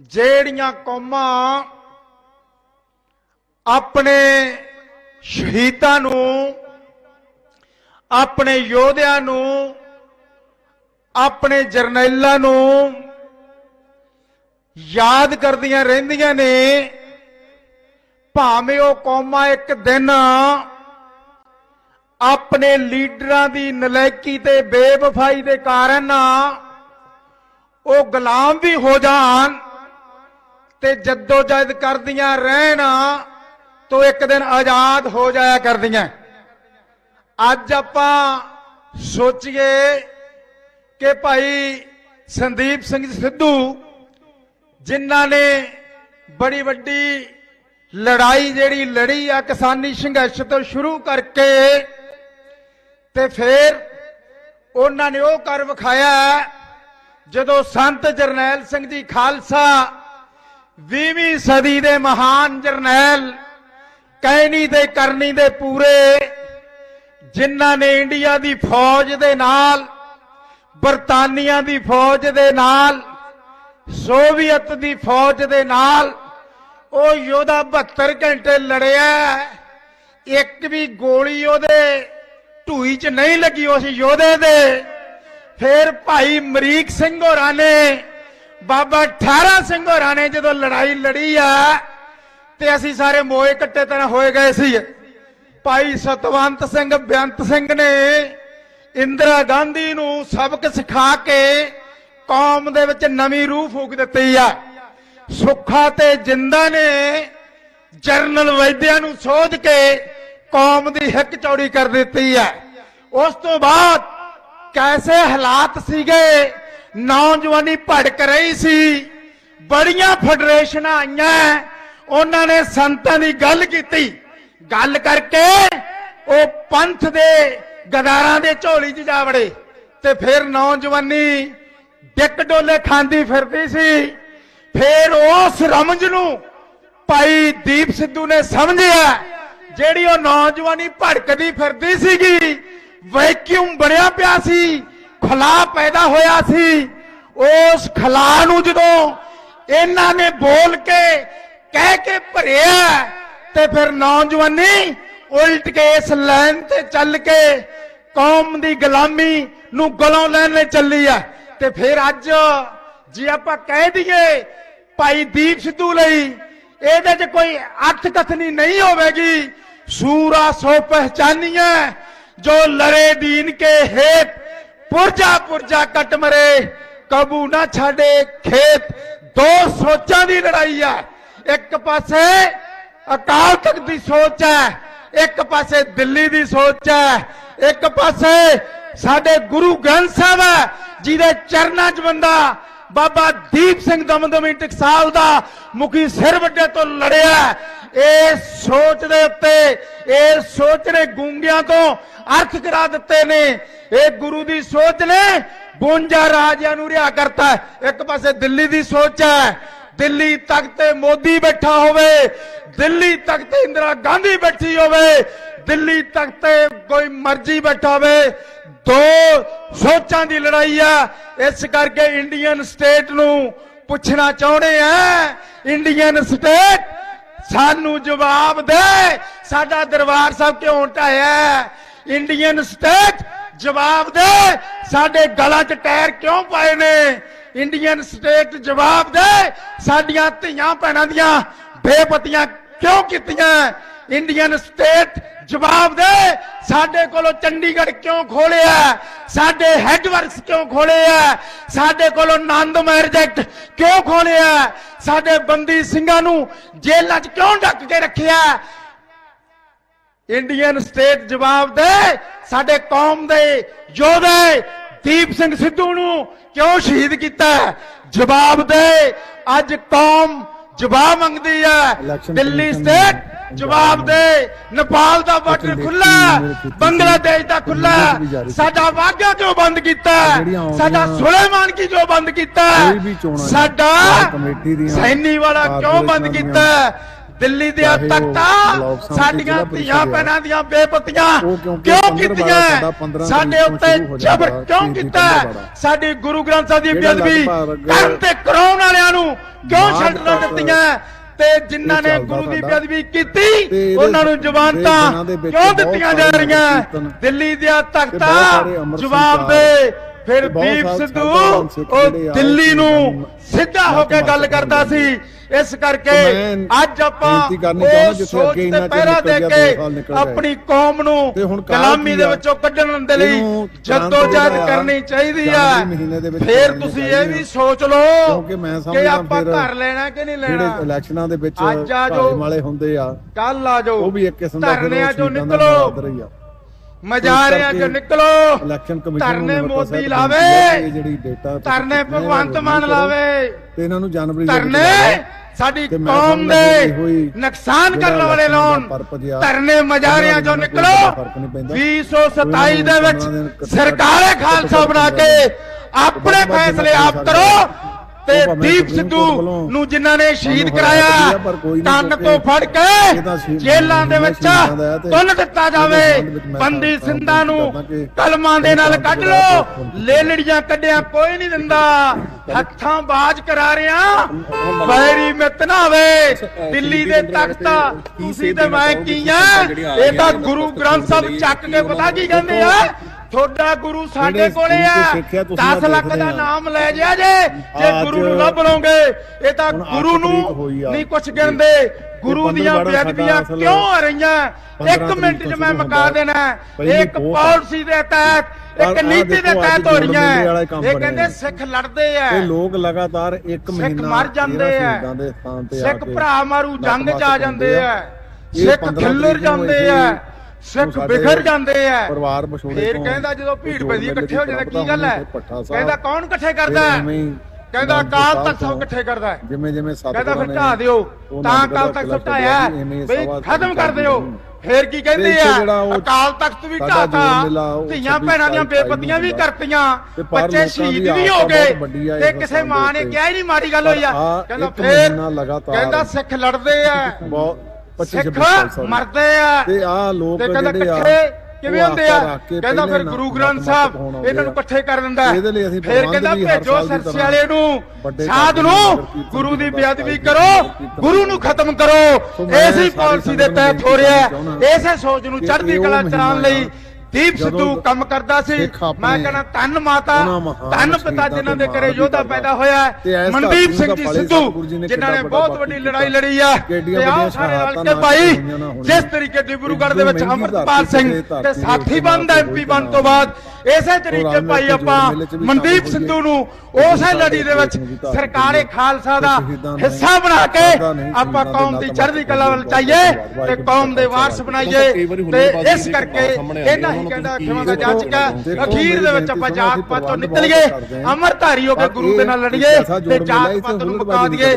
ਜਿਹੜੀਆਂ ਕੌਮਾਂ ਆਪਣੇ ਸ਼ਹੀਦਾਂ ਨੂੰ, ਆਪਣੇ ਯੋਧਿਆਂ ਨੂੰ, ਆਪਣੇ ਜਰਨੈਲਾਂ ਨੂੰ ਯਾਦ ਕਰਦੀਆਂ ਰਹਿੰਦੀਆਂ ਨੇ, ਭਾਵੇਂ ਉਹ ਕੌਮਾਂ ਇੱਕ ਦਿਨ ਆਪਣੇ ਲੀਡਰਾਂ ਦੀ ਨਲਾਇਕੀ ਤੇ ਬੇਵਫਾਈ ਦੇ ਕਾਰਨ ਉਹ ਗੁਲਾਮ ਵੀ ਹੋ ਜਾਣ ਤੇ ਜੱਦੋ ਜਹਿਦ ਕਰਦੀਆਂ ਰਹਿਣ, ਤੋਂ ਇੱਕ ਦਿਨ ਆਜ਼ਾਦ ਹੋ ਜਾਇਆ ਕਰਦੀਆਂ। ਅੱਜ ਆਪਾਂ ਸੋਚੀਏ ਕਿ ਭਾਈ ਸੰਦੀਪ ਸਿੰਘ ਸਿੱਧੂ, ਜਿਨ੍ਹਾਂ ਨੇ ਬੜੀ ਵੱਡੀ ਲੜਾਈ ਜਿਹੜੀ ਲੜੀ ਆ ਕਿਸਾਨੀ ਸੰਘਰਸ਼ ਤੋਂ ਸ਼ੁਰੂ ਕਰਕੇ, ਤੇ ਫਿਰ ਉਹਨਾਂ ਨੇ ਉਹ ਕਰ ਵਿਖਾਇਆ, ਜਦੋਂ ਸੰਤ ਜਰਨੈਲ ਸਿੰਘ ਜੀ ਖਾਲਸਾ 20ਵੀਂ ਸਦੀ ਦੇ ਮਹਾਨ ਜਰਨੈਲ, ਕਹਿਣੀ ਤੇ ਕਰਨੀ ਦੇ ਪੂਰੇ, ਜਿਨ੍ਹਾਂ ਨੇ ਇੰਡੀਆ ਦੀ ਫੌਜ ਦੇ ਨਾਲ, ਬਰਤਾਨੀਆ ਦੀ ਫੌਜ ਦੇ ਨਾਲ, ਸੋਵੀਅਤ ਦੀ ਫੌਜ ਦੇ ਨਾਲ, ਉਹ ਯੋਧਾ 72 ਘੰਟੇ ਲੜਿਆ, ਇੱਕ ਵੀ ਗੋਲੀ ਉਹਦੇ ਢੂਈ 'ਚ ਨਹੀਂ ਲੱਗੀ, ਉਸ ਯੋਧੇ ਦੇ। ਫਿਰ ਭਾਈ ਮਰੀਕ ਸਿੰਘ ਹੋਰਾਂ ਨੇ ਬਾਬਾ ਠਾਰਾ ਸਿੰਘ ਹੋਰਾਂ ਨੇ ਜਦੋਂ ਲੜਾਈ ਲੜੀ ਆ, ਤੇ ਅਸੀਂ ਸਾਰੇ ਮੋਏ ਕੱਟੇ ਤਰ੍ਹਾਂ ਹੋਏ ਗਏ ਸੀ। ਭਾਈ ਸਤਵੰਤ ਸਿੰਘ, ਬੇਅੰਤ ਸਿੰਘ ਨੇ ਇੰਦਰਾ ਗਾਂਧੀ ਨੂੰ ਸਬਕ ਸਿਖਾ ਕੇ ਕੌਮ ਦੇ ਵਿੱਚ ਨਵੀਂ ਰੂਹ ਫੂਕ ਦਿੱਤੀ ਆ। ਸੁੱਖਾ ਤੇ ਜਿੰਦਾ ਨੇ ਜਰਨਲ ਵੈਦਿਆ ਨੂੰ ਸੋਧ ਕੇ ਕੌਮ ਦੀ ਹਿੱਕ ਚੌੜੀ ਕਰ ਦਿੱਤੀ ਆ। ਉਸ ਤੋਂ ਬਾਅਦ ਕੈਸੇ ਹਾਲਾਤ ਸੀਗੇ? ਨੌਜਵਾਨੀ ਭੜਕ ਰਹੀ ਸੀ। ਬੜੀਆਂ ਫੈਡਰੇਸ਼ਨਾਂ ਆਈਆਂ। ਉਹਨਾਂ ਨੇ ਸੰਤਾਂ ਦੀ ਗੱਲ ਕੀਤੀ। ਗੱਲ ਕਰਕੇ ਉਹ ਪੰਥ ਦੇ ਗਦਾਰਾਂ ਦੇ ਝੋਲੀ 'ਚ ਜਾ ਵੜੇ ਤੇ ਫਿਰ ਨੌਜਵਾਨੀ ਡਿੱਕ ਡੋਲੇ ਖਾਂਦੀ ਫਿਰਦੀ ਸੀ। ਫਿਰ ਉਸ ਰਮਜ ਨੂੰ ਭਾਈ ਦੀਪ ਸਿੱਧੂ ਨੇ ਸਮਝਿਆ, ਜਿਹੜੀ ਉਹ ਨੌਜਵਾਨੀ ਭੜਕਦੀ ਫਿਰਦੀ ਸੀਗੀ ਵੈਕਿਊਮ ਬਣਿਆ ਪਿਆ ਸੀ। ਖਲਾ ਪੈਦਾ ਹੋਇਆ ਸੀ। ਉਸ ਖਲਾ ਨੂੰ ਜਦੋਂ ਇਹਨਾਂ ਨੇ ਬੋਲ ਕੇ ਕਹਿ ਕੇ ਭਰਿਆ, ਤੇ ਫਿਰ ਨੌਜਵਾਨੀ ਉਲਟ ਕੇ ਇਸ ਲਾਈਨ ਤੇ ਚੱਲ ਕੇ ਕੌਮ ਦੀ ਗੁਲਾਮੀ ਨੂੰ ਗਲੋਂ ਲੈਣ ਲਈ ਚੱਲੀ ਆ। ਤੇ ਫਿਰ ਅੱਜ ਜੇ ਆਪਾਂ ਕਹਿ ਦਈਏ ਭਾਈ ਦੀਪ ਸਿੱਧੂ ਲਈ, ਇਹਦੇ 'ਚ ਕੋਈ ਅਰਥ ਕਥਨੀ ਨਹੀਂ ਹੋਵੇਗੀ। ਸੂਰਾ ਸੋ ਪਹਿਚਾਨੀਏ ਜੋ ਲੜੇ ਦੀਨ ਕੇ ਹੇਤ ਪੁਰਜਾ ਪੁਰਜਾ ਕੱਟ ਮਰੇ, ਕਬੂ ਨਾ ਛਾੜੇ ਖੇਤ। ਦੋ ਸੋਚਾਂ ਦੀ ਲੜਾਈ ਆ। ਇੱਕ ਪਾਸੇ ਅਕਾਲ ਤਖਤ ਦੀ ਸੋਚ ਹੈ ਇੱਕ ਪਾਸੇ ਦਿੱਲੀ ਦੀ ਸੋਚ ਹੈ ਇੱਕ ਪਾਸੇ ਸਾਡੇ ਗੁਰੂ ਗ੍ਰੰਥ ਸਾਹਿਬ ਹੈ ਜਿਹਦੇ ਚਰਨਾਂ 'ਚ ਬੰਦਾ ਬਾਬਾ ਦੀਪ ਸਿੰਘ ਦਮਦਮੀ ਟਕਸਾਲ ਦਾ ਮੁਖੀ ਸਿਰ ਵੱਡੇ ਤੋਂ ਲੜਿਆ। ਇਹ ਸੋਚ ਦੇ ਉੱਤੇ, ਇਹ ਸੋਚ ਨੇ ਗੂੰਗਿਆਂ ਤੋਂ ਅਰਥ ਕਰਾ ਦਿੱਤੇ ਨੇ। ਇਹ ਗੁਰੂ ਦੀ ਸੋਚ ਨੇ 52 ਰਾਜਿਆਂ ਨੂੰ ਰਿਹਾ ਕਰਤਾ। ਇੱਕ ਪਾਸੇ ਦਿੱਲੀ ਦੀ ਸੋਚ ਹੈ, ਦਿੱਲੀ ਤੱਕ ਤੇ ਮੋਦੀ ਬੈਠਾ ਹੋਵੇ, ਦਿੱਲੀ ਤੱਕ ਤੇ ਇੰਦਰਾ ਗਾਂਧੀ ਬੈਠੀ ਹੋਵੇ, ਦਿੱਲੀ ਤੱਕ ਤੇ ਕੋਈ ਮਰਜ਼ੀ ਬੈਠਾ ਹੋਵੇ। ਦੋ ਸੋਚਾਂ ਦੀ ਲੜਾਈ ਆ। ਇਸ ਕਰਕੇ ਇੰਡੀਅਨ ਸਟੇਟ ਨੂੰ ਪੁੱਛਣਾ ਚਾਹੁੰਦੇ ਆ। ਇੰਡੀਅਨ ਸਟੇਟ ਸਾਨੂੰ ਜਵਾਬ ਦੇ। ਸਾਡਾ ਦਰਬਾਰ ਸਾਹਿਬ ਕਿਉਂ ਢਾਇਆ ਇੰਡੀਅਨ ਸਟੇਟ ਜਵਾਬ ਦੇ। ਸਾਡੇ ਗਲਾਂ 'ਚ ਟਾਇਰ ਕਿਉਂ ਪਾਏ ਨੇ? ਇੰਡੀਅਨ ਸਟੇਟ ਜਵਾਬ ਦੇ। ਸਾਡੀਆਂ ਧੀਆਂ ਭੈਣਾਂ ਦੀਆਂ ਬੇਪਤੀਆਂ ਕਿਉਂ ਕੀਤੀਆਂ? ਇੰਡੀਅਨ ਸਟੇਟ ਜਵਾਬ ਦੇ। ਸਾਡੇ ਕੋਲੋਂ ਚੰਡੀਗੜ੍ਹ ਕਿਉਂ ਖੋਲਿਆ ਸਾਡੇ ਹੈੱਡਵਰਕਸ ਕਿਉਂ ਖੋਲੇ ਖੋਲਿਆ ਸਾਡੇ ਕੋਲੋਂ ਆਨੰਦ ਮੈਰਜੈਕਟ ਕਿਉਂ ਖੋਲਿਆ ਸਾਡੇ ਬੰਦੀ ਸਿੰਘਾਂ ਨੂੰ ਜੇਲ੍ਹਾਂ 'ਚ ਕਿਉਂ ਡੱਕ ਕੇ ਰੱਖਿਆ? ਇੰਡੀਅਨ ਸਟੇਟ ਜਵਾਬ ਦੇ, ਸਾਡੇ ਕੌਮ ਦੇ ਯੋਧੇ ਦੀਪ ਸਿੰਘ ਸਿੱਧੂ ਨੂੰ ਕਿਉਂ ਸ਼ਹੀਦ ਕੀਤਾ? ਜਵਾਬ ਦੇ, ਅੱਜ ਕੌਮ ਜਵਾਬ ਮੰਗਦੀ ਹੈ। ਦਿੱਲੀ ਸਟੇਟ ਜਵਾਬ ਦੇ। ਨੇਪਾਲ ਦਾ ਬਾਰਡਰ ਖੁੱਲਾ ਬੰਗਲਾਦੇਸ਼ ਦਾ ਖੁੱਲਾ। ਸਾਡਾ ਵਾਗਾ ਕਿਉਂ ਬੰਦ ਕੀਤਾ ਸਾਡਾ ਸੁਲੇਮਾਨ ਕੀ ਕਿਉਂ ਬੰਦ ਕੀਤਾ ਸਾਡਾ ਸੈਨੀ ਵਾਲਾ ਕਿਉਂ ਬੰਦ ਕੀਤਾ ਦਿੱਲੀ ਦੇ ਤਖਤਾ ਸਾਡੀਆਂ ਧੀਆਂ। ਭੈਣਾਂ ਦੀਆਂ ਬੇਪਤੀਆਂ ਕਿਉਂ ਕੀਤੀਆਂ ਸਾਡਾ ਉੱਤੇ ਜ਼ਬਰ ਕਿਉਂ ਕੀਤਾ। ਸਾਡੀ ਗੁਰੂ ਗ੍ਰੰਥ ਸਾਹਿਬ ਦੀ ਬੇਅਦਬੀ ਕਰਨ ਤੇ ਕਰਾਉਣ ਵਾਲਿਆਂ ਨੂੰ ਕਿਉਂ ਛੱਡਣਾ ਦਿੱਤੀਆਂ ਤੇ ਜਿਨ੍ਹਾਂ ਨੇ ਗੁਰੂ ਦੀ। ਬੇਅਦਬੀ ਕੀਤੀ ਉਹਨਾਂ ਨੂੰ ਦੇ ਜ਼ਮਾਨਤਾਂ ਦੇ ਕਿਉਂ ਦਿੱਤੀਆਂ ਜਾ ਰਹੀਆਂ ਦਿੱਲੀ ਸਾਰੇ ਤਖਤਾਂ ਜਵਾਬ ਦੇ ਫਿਰ ਦੀਪ ਸਿੱਧੂ ਉਹ ਜਿਹੜੇ ਦਿੱਲੀ ਨੂੰ ਸਿੱਧਾ ਹੋ ਕੇ ਗੱਲ ਕਰਦਾ ਸੀ। ਇਸ ਕਰਕੇ ਅੱਜ ਆਪਾਂ ਉਹ ਸੋਚ ਤੇ ਪਹਿਰਾ ਦੇ ਕੇ। ਆਪਣੀ ਕੌਮ ਨੂੰ ਗੁਲਾਮੀ ਦੇ? ਵਿੱਚੋਂ ਕੱਢਣ ਦੇ ਲਈ ਜਦੋਜਹਿਦ ਕਰਨੀ ਚਾਹੀਦੀ ਆ। ਫਿਰ ਤੁਸੀਂ ਇਹ ਵੀ। ਸੋਚ ਲਓ ਕਿ ਆਪਾਂ ਘਰ ਲੈਣਾ ਕਿ ਨਹੀਂ ਜਿਹੜੇ ਲੈਣਾ। ਇਲੈਕਸ਼ਨਾਂ ਦੇ ਵਿੱਚ ਅੱਜ ਆ ਜੋ- ਭਾਜਮ ਵਾਲੇ ਹੁੰਦੇ ਆ ਕੱਲ ਆ ਜਾਓ। ਉਹ ਵੀ ਇੱਕ ਕਿਸਮ ਦਾ ਫਿਰ ਧਰਨਿਆਂ ਚੋਂ ਨਿਕਲੋ। ਮੁਆਵਜ਼ਾ ਰਹੀ ਆ ਮਜ਼ਾਰਿਆਂ ਚੋਂ ਕਰਕੇ ਨਿਕਲੋ। ਇਲੈਕਸ਼ਨ ਕਮਿਸ਼ਨ ਧਰਨੇ ਨੂੰ ਮੋਦੀ ਲਾਵੇ। ਜਿਹੜੀ ਡੇਟਾ ਧਰਨੇ ਭਗਵੰਤ ਮਾਨ ਲਾਵੇ। ਤੇ ਇਹਨਾਂ ਨੂੰ ਜਨਵਰੀ ਲਾਓ। ਸਾਡੀ ਕੌਮ ਦੇ ਨੁਕਸਾਨ ਕਰਨ ਵਾਲੇ ਲੋਨ ਧਰਨੇ ਮਜ਼ਾਰਿਆਂ ਉਹਦਾ ਨਿਕਲੋ। ਕੋਈ ਫ਼ਰਕ ਨਹੀਂ ਪੈਂਦਾ। 227 ਦੇ ਵਿੱਚ ਸਰਕਾਰੇ ਖਾਲਸਾ ਬਣਾ ਕੇ ਆਪਣੇ ਫੈਸਲੇ ਆਪ ਕਰੋ। ਤੇ ਦੀਪ ਸਿੱਧੂ ਨੂੰ ਜਿਨ੍ਹਾਂ ਨੇ ਸ਼ਹੀਦ ਕਰਾਇਆ ਕਿਉਂਕਿ ਤੋਂ ਫੜ ਕੇ ਜੇਲ੍ਹਾਂ ਦੇ ਵਿੱਚ ਤੁੰਨ ਦਿੱਤਾ ਜਾਵੇ। ਬੰਦੀ ਸਿੰਘਾਂ ਨੂੰ ਕਲਮਾਂ ਦੇ ਨਾਲ ਕੱਢ ਲੋ ਲੇਲੜੀਆਂ ਕੱਢਿਆ ਕੋਈ ਨਹੀਂ ਦਿੰਦਾ। ਹੱਥਾਂ ਬਾਜ ਕਰਾ ਰਿਆਂ। ਬੈਰੀ ਮਿੱਤ ਨਾ ਹੋਵੇ। ਦਿੱਲੀ ਦੇ ਤਖਤ ਤੁਸੀਂ ਤੇ ਮੈਂ ਕੀ ਆ? ਇਹ ਤਾਂ ਗੁਰੂ ਗ੍ਰੰਥ ਸਾਹਿਬ ਚੱਕ ਕੇ ਪਤਾ ਕੀ ਕਹਿੰਦੇ ਆ? ਤੁਹਾਡਾ ਗੁਰੂ ਸਾਡੇ ਕੋਲੇ ਆ ਸਕੂਲ 'ਚ ਸਿੱਖਿਆ ਤੁਸੀਂ 10 ਲੱਖ ਦਾ। ਨਾਮ ਲੈ ਜਾ ਜੇ ਜੇ ਗੁਰੂ ਨੂੰ ਲੱਭ ਲਓਗੇ ਇਹ ਤਾਂ ਗੁਰੂ ਨੂੰ। ਨਹੀਂ ਕੁਛ ਗਿਣਦੇ ਗੁਰੂ ਦੀਆਂ ਬੇਅਦਬੀਆਂ ਕਿਉਂ ਆ ਰਹੀਆਂ ਇੱਕ ਮਿੰਟ 'ਚ ਮੈਂ ਮੁਕਾ। ਦੇਣਾ ਇੱਕ। ਪਾਲਿਸੀ ਦੇ ਤਹਿਤ ਇੱਕ ਨੀਤੀ ਦੇ ਤਹਿਤ ਹੋ ਰਹੀਆਂ ਇਹ। ਕਹਿੰਦੇ ਸਿੱਖ ਲੜਦੇ ਆ ਤੇ ਲੋਕ ਲਗਾਤਾਰ ਇੱਕ ਸਿੱਖ ਮਹੀਨਾ ਮਰ ਜਾਂਦੇ ਆ। ਸਿੱਖ ਭਰਾ ਮਾਰੂ ਜੰਗ ਚ ਆ ਜਾਂਦੇ ਆ ਇਹ ਸਿੱਖ 15 ਖਿੱਲਰ ਜਾਂਦੇ ਇਹ ਆ ਸਿੱਖ ਬਿਖਰ ਜਾਂਦੇ ਆ। ਪਰਿਵਾਰ ਵਿਛੋੜੇ ਫੇਰ ਕਹਿੰਦਾ ਜਦੋਂ ਭੀੜ ਪੈਦੀ ਇਕੱਠੇ ਹੋ ਜਾਂਦੇ ਕੀ ਗੱਲ ਹੈ? ਕਹਿੰਦਾ ਕੌਣ ਇਕੱਠੇ ਕਰਦਾ ਕਹਿੰਦਾ ਅਨੰਦਪੁਰ ਕਾਲ ਸਾਹਿਬ ਤੱਕ ਸਭ ਇਕੱਠੇ ਕਰਦਾ ਜਿਵੇਂ ਜਿਵੇਂ ਸਤਿਗੁਰਾਂ ਕਹਿੰਦਾ ਫਿਰ ਢਾ ਦਿਓ ਤਾਂ ਅਨੰਦਪੁਰ ਕਾਲ ਦਾ ਤੱਕ ਕਿਲ੍ਹਾ ਸਟਾਇਆ ਐਵੇਂ ਹੀ ਬਈ ਸਭਾ ਖਤਮ ਕਰ ਦਿਓ। ਫੇਰ ਕੀ ਕਹਿੰਦੇ ਆ? ਅਕਾਲ ਤਖਤ ਵੀ ਢਾਤਾ ਧੀਆਂ 26 ਭੈਣਾਂ ਦੀਆਂ ਬੇਪਤੀਆਂ ਵੀ। ਕਰਤੀਆਂ ਬੱਚੇ ਸ਼ਹੀਦ ਵੀ ਹੋ ਗਏ ਤੇ ਕਿਸੇ ਮਾਂ ਨੇ। ਕਿਹਾ ਹੀ ਨਹੀਂ ਮਾੜੀ ਗੱਲ ਹੋਈ ਆ। ਕਹਿੰਦਾ ਫੇਰ ਕਹਿੰਦਾ ਸਿੱਖ ਲੜਦੇ ਆ। ਬਹੁਤ 25 ਸਿੱਖ 26 ਸਾਲ ਸੌਰੀ। ਮਰਦੇ ਆ। ਤੇ ਆ ਲੋਕ ਜਿਹੜੇ ਆ ਕਿਵੇਂ ਹੁੰਦੇ ਆ? ਕਹਿੰਦਾ ਫਿਰ ਗੁਰੂ ਗ੍ਰੰਥ ਸਾਹਿਬ ਇਹਨਾਂ ਨੂੰ। ਇਕੱਠੇ ਕਰ ਦਿੰਦਾ। ਫਿਰ ਕਹਿੰਦਾ ਭੇਜੋ ਸਰਸੇ ਵਾਲੇ ਨੂੰ ਸਾਧ ਨੂੰ ਗੁਰੂ ਦੀ ਬੇਅਦਬੀ ਕਰੋ ਗੁਰੂ ਨੂੰ ਖਤਮ ਕਰੋ। ਐਸੀ ਪਾਲਿਸੀ ਦੇ ਤਹਿਤ ਹੋ ਰਿਹਾ। ਇਸੇ ਸੋਚ ਨੂੰ ਚੜ੍ਹਦੀ ਕਲਾ ਚਲਾਉਣ ਲਈ ਦੀਪ ਸਿੱਧੂ ਕੰਮ ਕਰਦਾ ਸੀ ਮੈਂ ਕਹਿੰਦਾ ਧੰਨ ਮਾਤਾ ਧੰਨ ਪਿਤਾ ਜਿਨ੍ਹਾਂ ਦੇ ਮਾਣ ਯੋਧਾ ਪੈਦਾ ਹੋਇਆ ਮਨਦੀਪ ਸਿੰਘ ਜੀ ਸਿੱਧੂ ਜਿਨ੍ਹਾਂ ਨੇ ਬਹੁਤ ਵੱਡਾ। ਲੜਾਈ ਲੜੀ ਆ ਤੇ ਆਓ ਸਾਰੇ ਰਲ ਕੇ ਭਾਈ। ਜਿਸ ਤਰੀਕੇ ਡਿਬਰੂਗੜ੍ਹ ਦੇ ਵਿੱਚ ਧਰਤੀ ਸਿੰਘ ਤੇ ਸਾਥੀ ਬੰਦ ਐਮਪੀ ਬਣ ਤੋਂ ਬਾਅਦ ਇਸੇ ਤਰੀਕੇ ਭਾਈ ਆਪਾਂ ਮਨਦੀਪ ਸਿੱਧੂ। ਨੂੰ ਉਸੇ ਲੜੀ ਦੇ ਵਿੱਚ ਸਰਕਾਰੇ ਖਾਲਸਾ ਦਾ ਹਿੱਸਾ ਬਣਾ ਕੇ ਆਪਾਂ ਕੌਮ ਦੇ ਚੜ੍ਹਦੀ ਕਲਾ ਵੱਲ ਚਾਹੀਏ ਤੇ ਕੌਮ ਦੇ ਜੀ ਵਾਰਸ ਬਣਾਈਏ ਤੇ ਇਸ ਕਰਕੇ ਇਹਨਾਂ ਹੈ, ਕਹਿੰਦਾ ਖਿਮਾ ਦਾ ਜਾਚਕਾ ਦੇਖੋ, ਅਖੀਰ ਦੇ ਵਿੱਚ ਆਪਾਂ ਜਾਤ ਪਾਤ ਤੋਂ ਨਿਕਲੀਏ। ਅਮਰਧਾਰੀ ਹੋ। ਕੇ ਗੁਰੂ ਦੇ ਨਾਲ ਲੜੀਏ ਤੇ ਜਾਤ ਪਾਤ ਨੂੰ ਮੁਕਾ ਦਈਏ।